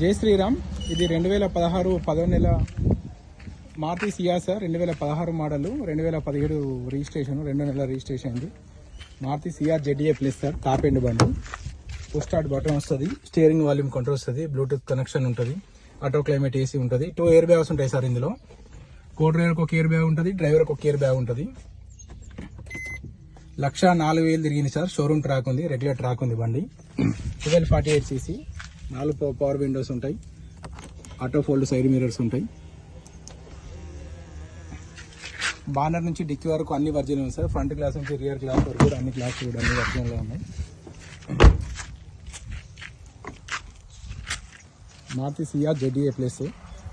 జై శ్రీరామ్. ఇది రెండు వేల పదహారు పదో నెల మారుతి సియాసా రెండు వేల పదహారు మోడల్ రెండు వేల పదిహేడు రిజిస్ట్రేషన్ రెండు నెలల రిజిస్ట్రేషన్ ఇది మారుతి సిఆర్ ZA plus sir top end బండి. పుష్ స్టార్ట్ బటన్ వస్తుంది స్టీరింగ్ వాల్యూమ్ కంట్రోల్ వస్తుంది బ్లూటూత్ కనెక్షన్ ఉంటుంది ఆటో క్లైమేట్ ఏసీ ఉంటుంది. టూ ఎయిర్ బ్యాగ్స్ ఉంటాయి సార్ ఇందులో. కో డ్రైవర్కి ఒక ఇయర్ బ్యాగ్ ఉంటుంది డ్రైవర్కి ఒక ఇయర్ బ్యాగ్ ఉంటుంది. లక్ష నాలుగు వేలు తిరిగింది సార్ షోరూమ్ ట్రాక్ ఉంది రెగ్యులర్ ట్రాక్ ఉంది బండి. ట్వెల్వ్ ఫార్టీ ఎయిట్ సీసీ నాలుగు పవర్ విండోస్ ఉంటాయి. ఆటో ఫోల్డ్ సైడ్ మిరర్స్ ఉంటాయి. బానర్ నుంచి డిక్కీ వరకు అన్ని వర్జన్లు ఉంది సార్ ఫ్రంట్ గ్లాస్ నుంచి రియర్ గ్లాస్ వరకు కూడా అన్ని గ్లాస్ కూడా అన్ని వర్జిన్లో ఉన్నాయి. మారుతి సిఆర్ జెడ్ఏ ప్లస్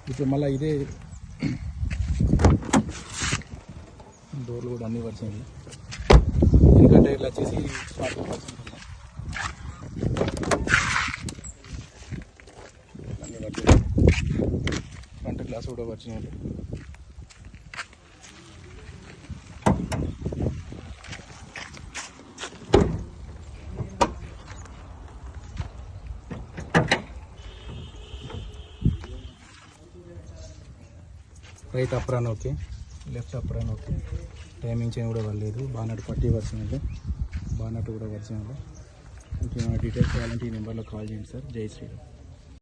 ఇప్పుడు మళ్ళీ ఇదే డోర్లు కూడా అన్ని వర్జన్లు ఎందుకంటే ఇట్లా వచ్చేసి ఫార్టీ పర్సెంట్ ఉన్నాయి అన్ని వర్జినల్ ఫ్రంట్ కూడా original right apron okay left apron okay timing chain కూడా పడలేదు బానట్ పట్టి వర్షన్లో బానట్ కూడా వర్షన్లో ఇంకేమైనా డీటెయిల్స్ కావాలంటే ఈ నెంబర్లో కాల్ చేయండి సార్ జై శ్రీరామ్.